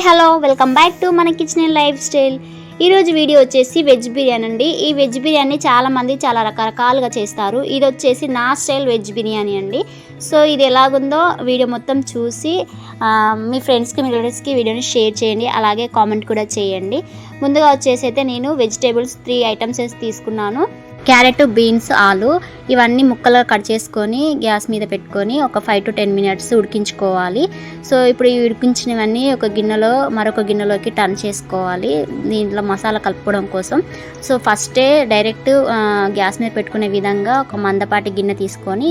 Hi hello. Welcome back to మన kitchen life style. ఈరోజు video వచ్చేసి వెజ్ బిర్యానీ అండి. ఈ వెజ్ బిర్యానీ చాలామంది చాలా రకరకాలుగా చేస్తారు. ఇది వచ్చేసి నా స్టైల్ వెజ్ బిర్యానీ అండి. సో ఇది ఎలాగుందో వీడియో మొత్తం చూసి మీ ఫ్రెండ్స్కి మీ రిలేటివ్స్కి వీడియోని షేర్ చేయండి. అలాగే కామెంట్ కూడా చేయండి. ముందుగా వచ్చేసి అయితే నేను వెజిటేబుల్స్ త్రీ ఐటమ్స్ తీసుకున్నాను. క్యారెట్ బీన్స్ ఆలు ఇవన్నీ ముక్కలు కట్ చేసుకొని గ్యాస్ మీద పెట్టుకొని ఒక ఫైవ్ టు టెన్ మినిట్స్ ఉడికించుకోవాలి. సో ఇప్పుడు ఈ ఉడికించినవన్నీ ఒక గిన్నెలో మరొక గిన్నెలోకి టర్న్ చేసుకోవాలి. దీంట్లో మసాలా కలుపుకోవడం కోసం. సో ఫస్టే డైరెక్ట్ గ్యాస్ మీద పెట్టుకునే విధంగా ఒక మందపాటి గిన్నె తీసుకొని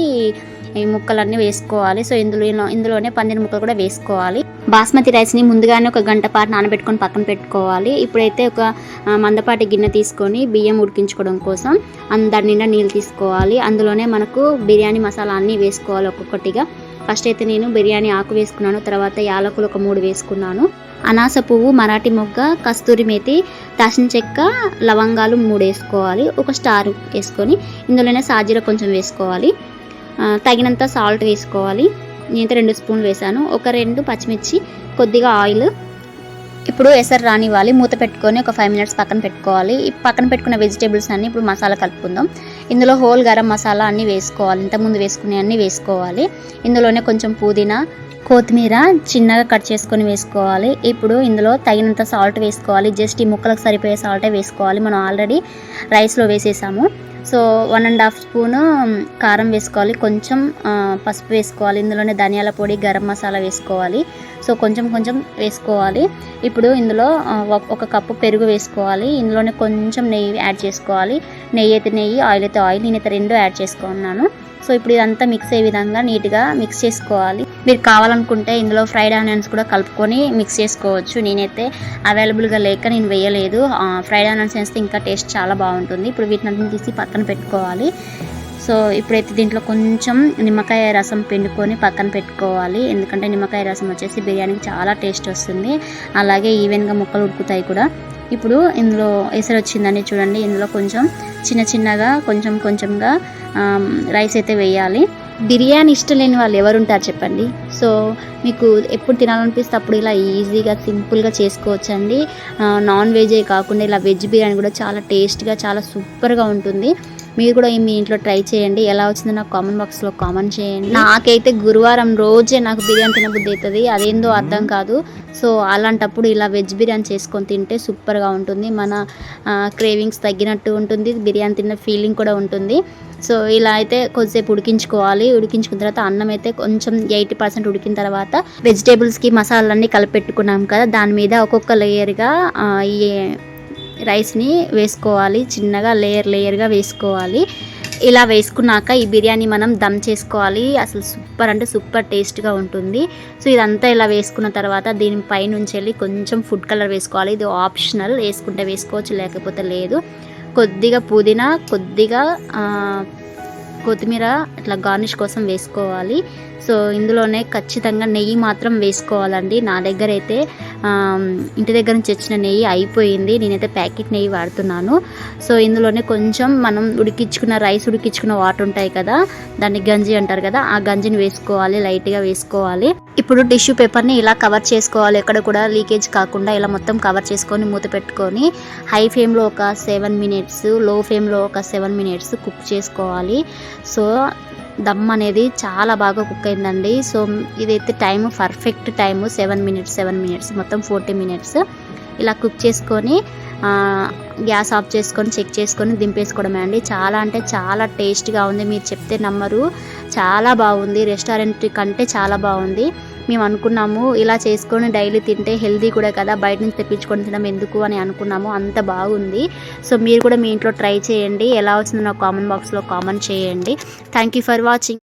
ఈ ముక్కలన్నీ వేసుకోవాలి. సో ఇందులో ఇందులోనే పందిరి ముక్కలు కూడా వేసుకోవాలి. బాస్మతి రైస్ని ముందుగానే ఒక గంట పాటు నానబెట్టుకొని పక్కన పెట్టుకోవాలి. ఇప్పుడైతే ఒక మందపాటి గిన్నె తీసుకొని బియ్యం ఉడికించుకోవడం కోసం దాని నిండా నీళ్ళు తీసుకోవాలి. అందులోనే మనకు బిర్యానీ మసాలా అన్నీ వేసుకోవాలి ఒక్కొక్కటిగా. ఫస్ట్ అయితే నేను బిర్యానీ ఆకు వేసుకున్నాను తర్వాత యాలకులు ఒక మూడు వేసుకున్నాను. అనాస పువ్వు మరాఠీ మొగ్గ కస్తూరి మేతి దాచిన చెక్క లవంగాలు మూడు వేసుకోవాలి. ఒక స్టార్ వేసుకొని ఇందులోనే సాజీర కొంచెం వేసుకోవాలి. తగినంత సాల్ట్ వేసుకోవాలి. నేనైతే రెండు స్పూన్లు వేసాను. ఒక రెండు పచ్చిమిర్చి కొద్దిగా ఆయిల్. ఇప్పుడు ఎసరు రానివ్వాలి. మూత పెట్టుకొని ఒక ఫైవ్ మినిట్స్ పక్కన పెట్టుకోవాలి. ఈ పక్కన పెట్టుకున్న వెజిటేబుల్స్ అన్ని ఇప్పుడు మసాలా కలుపుకుందాం. ఇందులో హోల్ గరం మసాలా అన్నీ వేసుకోవాలి. ఇంతకుముందు వేసుకునే అన్నీ వేసుకోవాలి. ఇందులోనే కొంచెం పుదీనా కొత్తిమీర చిన్నగా కట్ చేసుకొని వేసుకోవాలి. ఇప్పుడు ఇందులో తగినంత సాల్ట్ వేసుకోవాలి. జస్ట్ ఈ ముక్కలకు సరిపోయే సాల్టే వేసుకోవాలి. మనం ఆల్రెడీ రైస్లో వేసేసాము. So one and half spoon కారం వేసుకోవాలి. కొంచెం పసుపు వేసుకోవాలి. ఇందులోనే ధనియాల పొడి గరం మసాలా వేసుకోవాలి. సో కొంచెం కొంచెం వేసుకోవాలి. ఇప్పుడు ఇందులో ఒక- ఒక కప్పు పెరుగు వేసుకోవాలి. ఇందులోనే కొంచెం నెయ్యి యాడ్ చేసుకోవాలి. నెయ్యి అయితే నెయ్యి ఆయిల్ అయితే ఆయిల్ నేనైతే రెండు యాడ్ చేసుకున్నాను. సో ఇప్పుడు ఇదంతా మిక్స్ అయ్యే విధంగా నీట్గా మిక్స్ చేసుకోవాలి. మీరు కావాలనుకుంటే ఇందులో ఫ్రైడ్ ఆనియన్స్ కూడా కలుపుకొని మిక్స్ చేసుకోవచ్చు. నేనైతే అవైలబుల్గా లేక నేను వేయలేదు. ఫ్రైడ్ ఆనియన్స్ వేస్తే ఇంకా టేస్ట్ చాలా బాగుంటుంది. ఇప్పుడు వీటిని తీసి పక్కన పెట్టుకోవాలి. సో ఇప్పుడైతే దీంట్లో కొంచెం నిమ్మకాయ రసం పిండుకొని పక్కన పెట్టుకోవాలి. ఎందుకంటే నిమ్మకాయ రసం వచ్చేసి బిర్యానీకి చాలా టేస్ట్ వస్తుంది. అలాగే ఈవెన్గా ముక్కలు ఉడుకుతాయి కూడా. ఇప్పుడు ఇందులో ఎసరు వచ్చిందని చూడండి. ఇందులో కొంచెం చిన్న చిన్నగా కొంచెం కొంచెంగా రైస్ అయితే వేయాలి. బిర్యానీ ఇష్టం లేని వాళ్ళు ఎవరు ఉంటారు చెప్పండి. సో మీకు ఎప్పుడు తినాలనిపిస్తే అప్పుడు ఇలా ఈజీగా సింపుల్గా చేసుకోవచ్చండి. ఆ, నాన్ వెజే కాకుండా ఇలా వెజ్ బిర్యానీ కూడా చాలా టేస్ట్గా చాలా సూపర్గా ఉంటుంది. మీరు కూడా మీ ఇంట్లో ట్రై చేయండి. ఎలా వచ్చిందో నాకు కామెంట్ బాక్స్లో కామెంట్ చేయండి. నాకైతే గురువారం రోజే నాకు బిర్యానీ తినబుద్ధి అవుతుంది అదేందో అర్థం కాదు. సో అలాంటప్పుడు ఇలా వెజ్ బిర్యానీ చేసుకొని తింటే సూపర్గా ఉంటుంది. మన క్రేవింగ్స్ తగ్గినట్టు ఉంటుంది. బిర్యానీ తిన్న ఫీలింగ్ కూడా ఉంటుంది. సో ఇలా అయితే కొద్దిసేపు ఉడికించుకోవాలి. ఉడికించుకున్న తర్వాత అన్నం అయితే కొంచెం ఎయిటీ పర్సెంట్ ఉడికిన తర్వాత వెజిటేబుల్స్కి మసాలాలన్నీ కలిపెట్టుకున్నాం కదా. దాని మీద ఒక్కొక్క లేయర్గా ఈ రైస్ని వేసుకోవాలి. చిన్నగా లేయర్ లేయర్గా వేసుకోవాలి. ఇలా వేసుకున్నాక ఈ బిర్యానీ మనం దమ్ చేసుకోవాలి. అసలు సూపర్ అంటే సూపర్ టేస్ట్గా ఉంటుంది. సో ఇదంతా ఇలా వేసుకున్న తర్వాత దీనిపై నుంచి వెళ్ళి కొంచెం ఫుడ్ కలర్ వేసుకోవాలి. ఇది ఆప్షనల్. వేసుకుంటే వేసుకోవచ్చు లేకపోతే లేదు. కొద్దిగా పుదీనా కొద్దిగా కొత్తిమీర ఇట్లా గార్నిష్ కోసం వేసుకోవాలి. సో ఇందులోనే ఖచ్చితంగా నెయ్యి మాత్రం వేసుకోవాలండి. నా దగ్గర అయితే ఇంటి దగ్గర నుంచి వచ్చిన నెయ్యి అయిపోయింది. నేనైతే ప్యాకెట్ నెయ్యి వాడుతున్నాను. సో ఇందులోనే కొంచెం మనం ఉడికించుకున్న రైస్ ఉడికించుకున్న వాటర్ ఉంటాయి కదా దాన్ని గంజి అంటారు కదా ఆ గంజిని వేసుకోవాలి లైట్గా వేసుకోవాలి. ఇప్పుడు టిష్యూ పేపర్ని ఇలా కవర్ చేసుకోవాలి. ఎక్కడ కూడా లీకేజ్ కాకుండా ఇలా మొత్తం కవర్ చేసుకొని మూత పెట్టుకొని హై ఫ్లేమ్లో ఒక సెవెన్ మినిట్స్లో ఫ్లేమ్లో ఒక సెవెన్ మినిట్స్ కుక్ చేసుకోవాలి. సో దమ్ అనేది చాలా బాగా కుక్ అయిందండి. సో ఇదైతే time perfect time seven minutes seven minutes మొత్తం ఫోర్టీ మినిట్స్ ఇలా కుక్ చేసుకొని గ్యాస్ ఆఫ్ చేసుకొని చెక్ చేసుకొని దింపేసుకోవడమే అండి. చాలా అంటే చాలా టేస్ట్గా ఉంది. మీరు చెప్తే నమ్మరు. చాలా బాగుంది. రెస్టారెంట్ కంటే చాలా బాగుంది. మేము అనుకున్నాము ఇలా చేసుకొని డైలీ తింటే హెల్దీ కూడా కదా బయట నుంచి తెప్పించుకొని తినడం ఎందుకు అని అనుకున్నాము అంత బాగుంది. సో మీరు కూడా మీ ఇంట్లో ట్రై చేయండి ఎలా వచ్చిందో నాకు కామెంట్ బాక్స్లో కామెంట్ చేయండి. Thank you for watching